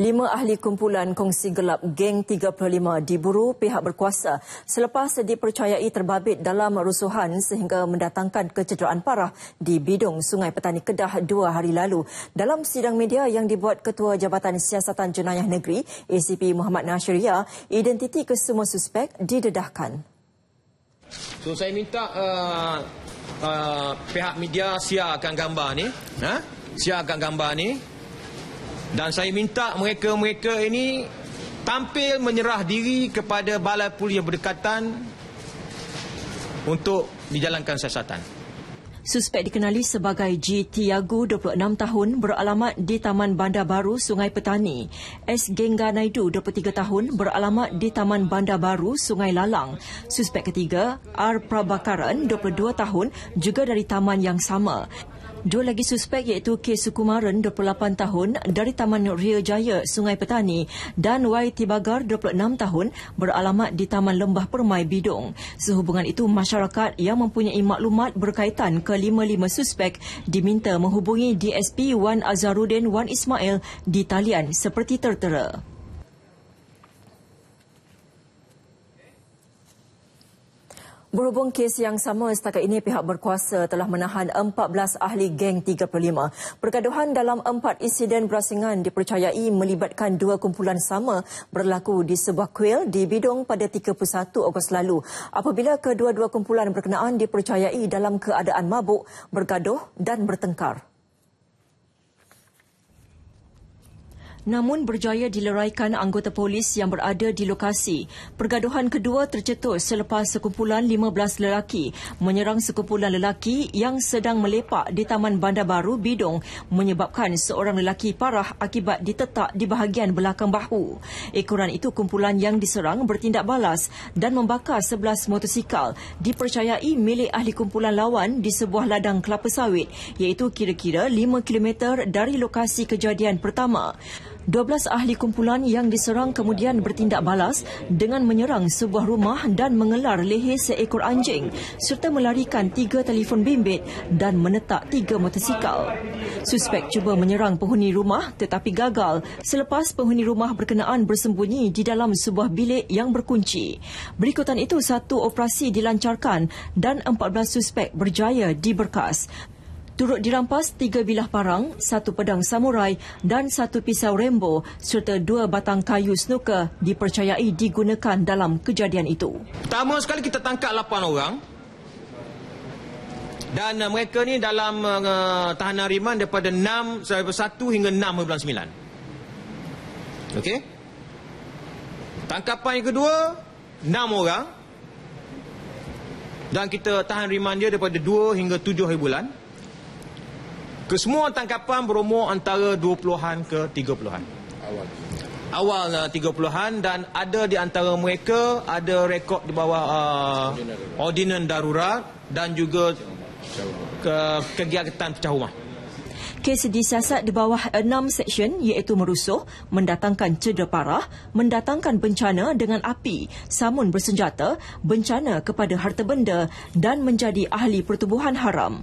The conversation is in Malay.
Lima ahli kumpulan kongsi gelap Geng 35 diburu pihak berkuasa selepas dipercayai terbabit dalam rusuhan sehingga mendatangkan kecederaan parah di bidung Sungai Petani Kedah dua hari lalu. Dalam sidang media yang dibuat Ketua Jabatan Siasatan Jenayah Negeri ACP Muhammad Nashiria, identiti kesemua suspek didedahkan. So saya minta uh, uh, pihak media siarkan gambar ni, ha? siarkan gambar ni dan saya minta mereka-mereka ini tampil menyerah diri kepada balai polis yang berdekatan untuk dijalankan siasatan. Suspek dikenali sebagai G. Tiago, 26 tahun, beralamat di Taman Bandar Baru, Sungai Petani. S. Genga Naidu, 23 tahun, beralamat di Taman Bandar Baru, Sungai Lalang. Suspek ketiga, R. Prabakaran, 22 tahun, juga dari taman yang sama. Dua lagi suspek iaitu K. Sukumaran, 28 tahun, dari Taman Ria Jaya, Sungai Petani dan Y. Tibagar, 26 tahun, beralamat di Taman Lembah Permai, Bidung. Sehubungan itu, masyarakat yang mempunyai maklumat berkaitan ke-55 suspek diminta menghubungi DSP Wan Azharuddin Wan Ismail di talian seperti tertera. Berhubung kes yang sama setakat ini pihak berkuasa telah menahan 14 ahli geng 35. Pergaduhan dalam empat insiden berasingan dipercayai melibatkan dua kumpulan sama berlaku di sebuah kuil di Bidong pada 31 Ogos lalu. Apabila kedua-dua kumpulan berkenaan dipercayai dalam keadaan mabuk, bergaduh dan bertengkar. Namun berjaya dileraikan anggota polis yang berada di lokasi. Pergaduhan kedua tercetus selepas sekumpulan 15 lelaki menyerang sekumpulan lelaki yang sedang melepak di Taman Bandar Baru Bidong menyebabkan seorang lelaki parah akibat ditetak di bahagian belakang bahu. Ekoran itu kumpulan yang diserang bertindak balas dan membakar 11 motosikal dipercayai milik ahli kumpulan lawan di sebuah ladang kelapa sawit iaitu kira-kira 5 km dari lokasi kejadian pertama. 12 ahli kumpulan yang diserang kemudian bertindak balas dengan menyerang sebuah rumah dan mengelar leher seekor anjing serta melarikan tiga telefon bimbit dan menetak tiga motosikal. Suspek cuba menyerang penghuni rumah tetapi gagal selepas penghuni rumah berkenaan bersembunyi di dalam sebuah bilik yang berkunci. Berikutan itu satu operasi dilancarkan dan 14 suspek berjaya diberkas turut dirampas tiga bilah parang, satu pedang samurai dan satu pisau rembo serta dua batang kayu snooker dipercayai digunakan dalam kejadian itu. Pertama sekali kita tangkap lapan orang dan uh, mereka ni dalam uh, tahanan riman daripada 6 sampai 1 hingga 6 bulan 9. Okey. Tangkapan yang kedua 6 orang dan kita tahan riman dia daripada 2 hingga 7 hari bulan. Kesemua tangkapan berumur antara 20-an ke 30-an. Awal. Awal uh, 30-an dan ada di antara mereka ada rekod di bawah uh, ordinan darurat dan juga ke kegiatan pecah rumah. Kes disiasat di bawah enam seksyen iaitu merusuh, mendatangkan cedera parah, mendatangkan bencana dengan api, samun bersenjata, bencana kepada harta benda dan menjadi ahli pertubuhan haram.